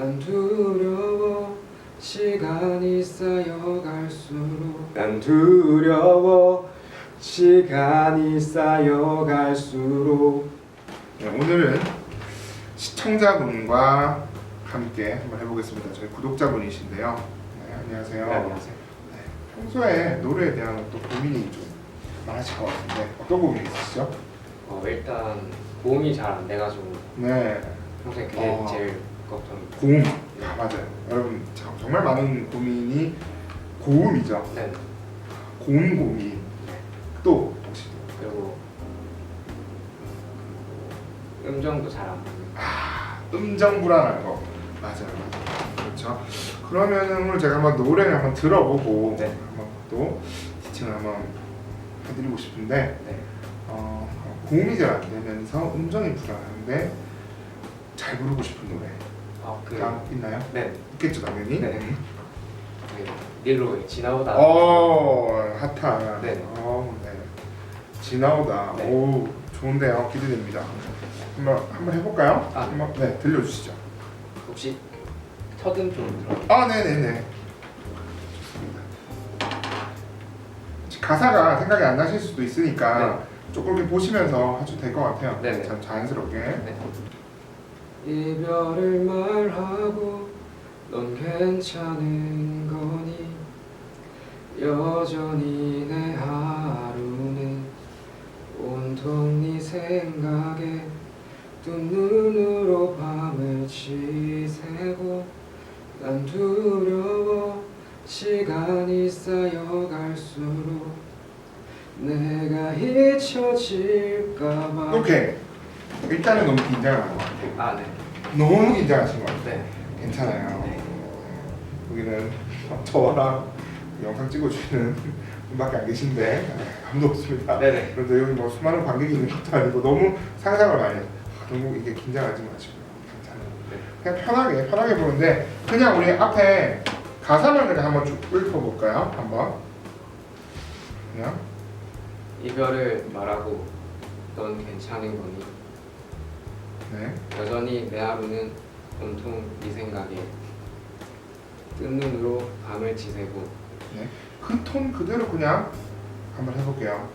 난 두려워 시간이 쌓여갈수록 난 두려워 시간이 쌓여갈수록 네, 오늘은 시청자분과 함께 한번 해보겠습니다. 저희 구독자분이신데요. 네, 안녕하세요. 네, 안녕하세요. 네, 평소에 노래에 대한 또 고민이 좀 많으실 것 같은데 어떤 고민이 있으시죠? 어, 일단 고음이 잘 안 돼가지고 네, 평소에 그게 어. 제일 걱정입니다 고음. 아, 맞아요. 여러분 참- 정말 많은 고민이 고음이죠. 네. 고음 고민. 또 혹시 또 그리고 음정도 잘안 나요 아, 음정 불안한 거 맞아요, 맞아요. 그렇죠. 그러면 오늘 제가 한번 노래를 한번 들어보고 네. 한번 또 티칭을 한번 해드리고 싶은데 네. 어, 고음이 잘 안 되면서 음정이 불안한데 잘 부르고 싶은 노래 아, 그, 가 있나요? 네. 있겠죠 당연히. 네. 그 닐로 지나오다 어 핫한. 네. 어, 네. 지나오다. 네. 오 좋은데요. 기대됩니다. 한번 한번 해볼까요? 아. 한번 네 들려주시죠. 혹시 첫음 좀 들어 아, 네네네. 좋습니다. 가사가 생각이 안 나실 수도 있으니까 조금 이렇게 보시면서 하셔도 될 것 같아요. 네네. 참 자연스럽게. 네. 이별을 말하고 넌 괜찮은 거니 여전히 내 하루는 온통 네 생각에 두 눈으로 밤을 지새고 난 두려워 시간이 쌓여갈수록 내가 잊혀질까봐 오케이. 일단은 너무 긴장한 것 같아요. 아 네. 너무 긴장하신 것 같아요. 네. 괜찮아요. 네. 여기는 저랑 영상 찍어주시는 분밖에 안 계신데 아무도 없습니다. 네네. 그런데 여기 뭐 수많은 관객이 있는 것도 아니고 너무 상상을 많이 해요. 아, 너무 이게 긴장하지. 괜찮아요. 네. 그냥 편하게 편하게 보는데 그냥 우리 앞에 가사만 그냥 한번 쭉 읊어볼까요? 한번 그냥 이별을 말하고 넌 괜찮은 거니 네 여전히 내 하루는 온통 네 생각에 뜬 눈으로 밤을 지새고 네. 그 톤 그대로 그냥 한번 해볼게요.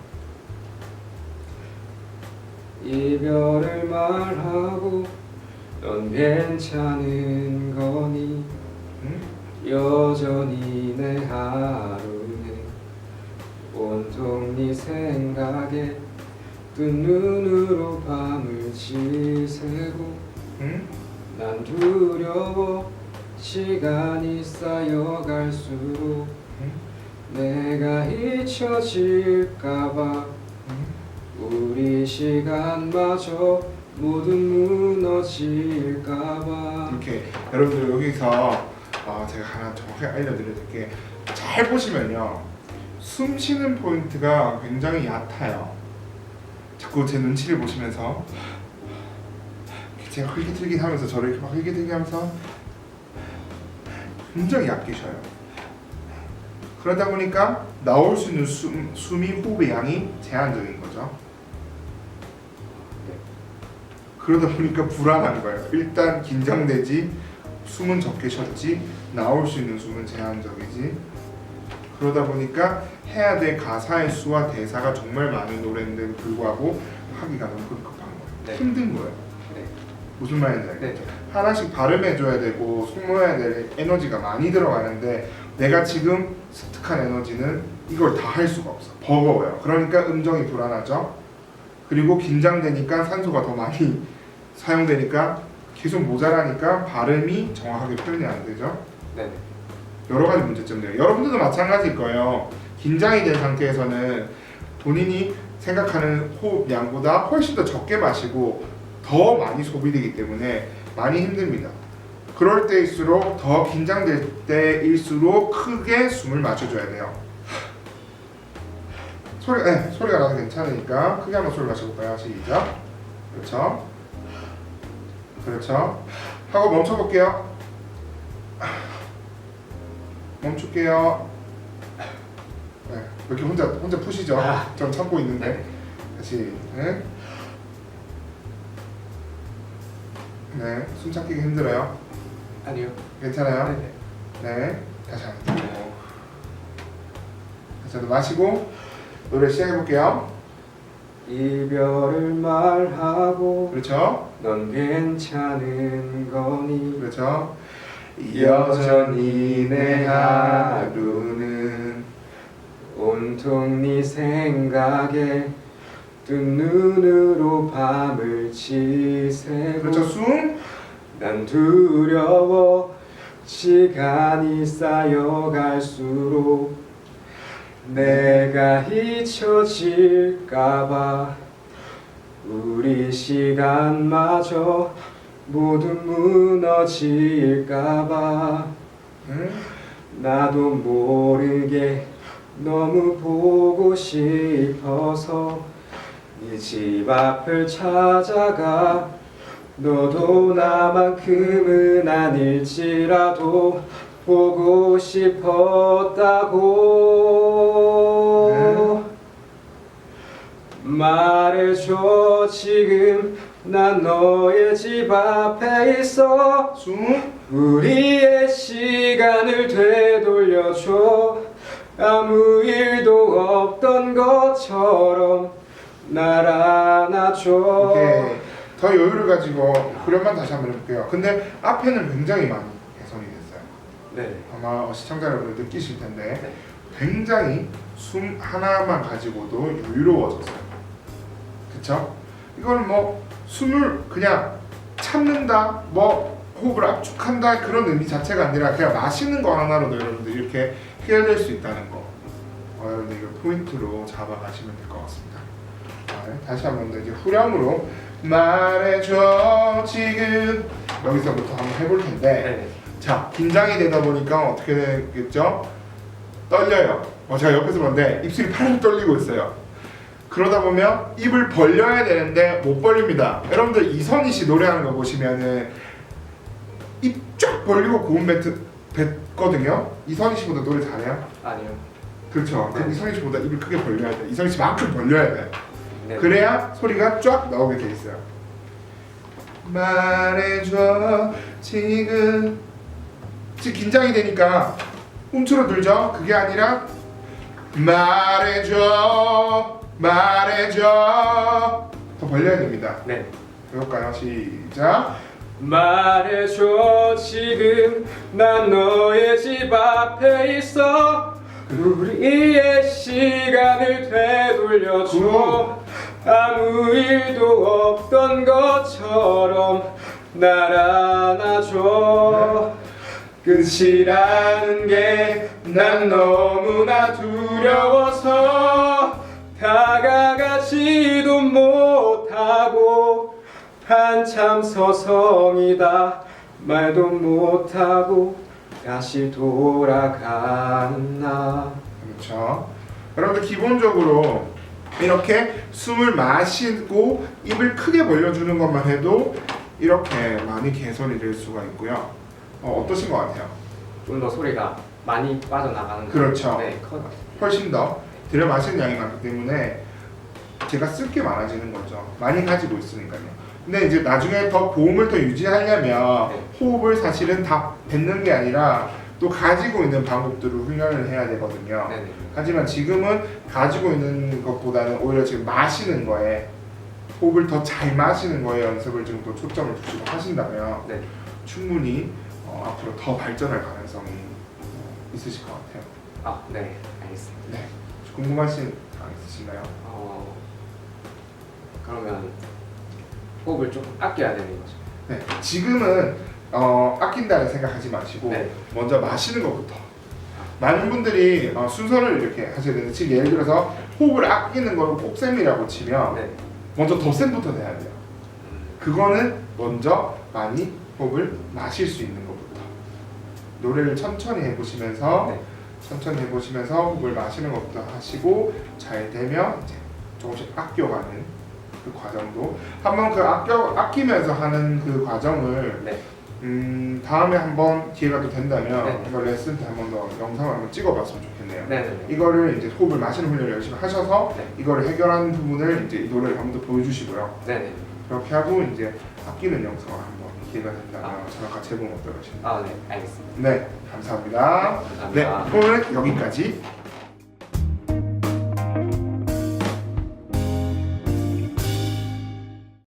이별을 말하고 넌 괜찮은 거니 응? 여전히 내 하루는 온통 네 생각에 뜬 눈으로 밤을 지새고 응? 난 두려워 시간이 쌓여갈수록 응? 내가 잊혀질까봐 응? 우리 시간마저 모두 무너질까봐 이렇게 여러분들 여기서 어, 제가 하나 정확하게 알려드려야 될게잘 보시면요 숨 쉬는 포인트가 굉장히 얕아요 자꾸 제 눈치를 보시면서 제가 흘기틀기 하면서 저를 이렇게 막 흘기틀기 하면서 굉장히 쉬어요 그러다 보니까 나올 수 있는 숨, 숨이 호흡의 양이 제한적인 거죠 그러다 보니까 불안한 거예요. 일단 긴장되지, 숨은 적게 쉬었지, 나올 수 있는 숨은 제한적이지. 그러다 보니까 해야 될 가사의 수와 대사가 정말 많은 노래인데도 불구하고 하기가 너무 급급한 거예요. 네. 힘든 거예요. 네. 무슨 말인지 알겠죠? 네. 하나씩 발음해줘야 되고 소모해야 될 에너지가 많이 들어가는데 내가 지금 습득한 에너지는 이걸 다 할 수가 없어. 버거워요. 그러니까 음정이 불안하죠. 그리고 긴장되니까 산소가 더 많이 사용되니까 계속 모자라니까 발음이 정확하게 표현이 안 되죠. 네네 여러 가지 문제점들. 여러분들도 마찬가지일 거예요. 긴장이 된 상태에서는 본인이 생각하는 호흡 양보다 훨씬 더 적게 마시고 더 많이 소비되기 때문에 많이 힘듭니다. 그럴 때일수록 더 긴장될 때일수록 크게 숨을 맞춰줘야 돼요. 소리, 네, 소리가 나도 괜찮으니까 크게 한번 소리 마셔볼까요? 시작. 그렇죠. 그렇죠. 하고 멈춰볼게요. 멈출게요. 네, 이렇게 혼자 혼자 푸시죠. 아. 전 참고 있는데 네. 다시 네. 네, 숨 참기가 힘들어요. 아니요. 괜찮아요? 네네. 네. 다시 한번 들고. 마시고 노래 시작해 볼게요. 이별을 말하고 그렇죠? 넌 괜찮은 거니 그렇죠? 여전히 내 하루는 온통 네 생각에 뜬 눈으로 밤을 지새고 그렇죠. 숨? 난 두려워 시간이 쌓여갈수록 내가 잊혀질까봐 우리 시간마저 모두 무너질까봐. 응? 나도 모르게 너무 보고 싶어서 네 집 앞을 찾아가. 너도 나만큼은 아닐지라도 보고 싶었다고. 말해줘 지금 난 너의 집 앞에 있어 숨 우리의 시간을 되돌려줘 아무 일도 없던 것처럼 날 안아줘 오케이 더 여유를 가지고 후렴만 다시 한번 해볼게요 근데 앞에는 굉장히 많이 개선이 됐어요 네. 아마 시청자 여러분 느끼실 텐데 네. 굉장히 숨 하나만 가지고도 여유로워졌어요. 그쵸? 이거는 뭐 숨을 그냥 참는다, 뭐 호흡을 압축한다 그런 의미 자체가 아니라 그냥 마시는 거 하나로도 여러분들 이렇게 해결될 수 있다는 거. 어, 여러분들 이거 포인트로 잡아가시면 될 것 같습니다. 네, 다시 한 번 더 이제 후렴으로 말해줘 지금 여기서부터 한번 해볼 텐데 네. 자, 긴장이 되다 보니까 어떻게 되겠죠? 떨려요. 어, 제가 옆에서 보는데 입술이 팔팔 떨리고 있어요. 그러다 보면 입을 벌려야 되는데 못 벌립니다. 여러분들 이선희 씨 노래하는 거 보시면은 입 쫙 벌리고 고음 뱉, 뱉거든요. 이선희 씨보다 노래 잘해요? 아니요. 그렇죠. 그럼 네. 이선희 씨보다 입을 크게 벌려야 돼. 이선희 씨만큼 벌려야 돼. 네. 그래야 소리가 쫙 나오게 돼 있어요. 말해줘 지금 지금 긴장이 되니까 움츠러들죠. 그게 아니라 말해줘 말해줘. 더 벌려야 됩니다. 네. 해볼까요? 시작. 말해줘. 지금 난 너의 집 앞에 있어. 우리의 시간을 되돌려줘. 아무 일도 없던 것처럼 날 안아줘. 끝이라는 게 난 너무나 두려워서 다가가지도 못하고 한참 서성이다 말도 못하고 다시 돌아가는 나 그렇죠. 여러분들 기본적으로 이렇게 숨을 마시고 입을 크게 벌려주는 것만 해도 이렇게 많이 개선이 될 수가 있고요. 어, 어떠신 것 같아요? 좀 더 소리가 많이 빠져나가는 그렇죠. 네. 훨씬 더 들여 마시는 양이 많기 때문에 제가 쓸 게 많아지는 거죠. 많이 가지고 있으니까요. 근데 이제 나중에 더 고음을 더 유지하려면 네. 호흡을 사실은 다 뱉는 게 아니라 또 가지고 있는 방법들을 훈련을 해야 되거든요. 네네. 하지만 지금은 가지고 있는 것보다는 오히려 지금 마시는 거에 호흡을 더 잘 마시는 거에 연습을 지금 또 초점을 두시고 하신다면 네. 충분히 어, 앞으로 더 발전할 가능성이 어, 있으실 것 같아요. 아, 네, 알겠습니다. 네. 궁금하신 사항 있으신가요? 어, 그러면 호흡을 좀 아껴야 되는 거죠. 네. 지금은 어, 아낀다는 생각하지 마시고 네. 먼저 마시는 것부터. 많은 분들이 어, 순서를 이렇게 하셔야 되는데 지금 예를 들어서 호흡을 아끼는 걸 꼭셈이라고 치면 네. 먼저 덧셈부터 내야 돼요. 음, 그거는 먼저 많이 호흡을 마실 수 있는 것부터 노래를 천천히 해보시면서 네. 천천히 해보시면서 호흡을 마시는 것부터 하시고 잘 되면 이제 조금씩 아껴가는 그 과정도 한번 그 아껴 아끼면서 하는 그 과정을 네. 음 다음에 한번 기회가 또 된다면 네. 이거 레슨 때 한번 더 영상을 한번 찍어봤으면 좋겠네요. 네, 네, 네. 이거를 이제 호흡을 마시는 훈련을 열심히 하셔서 네. 이거를 해결하는 부분을 이제 이 노래를 한번 더 보여주시고요. 네, 네. 그렇게 하고 이제 아끼는 영상을 한번 기회가 된다면 저랑 같이 해보면 어떨까요? 아, 네, 알겠습니다. 네, 감사합니다. 네, 감사합니다. 오늘 여기까지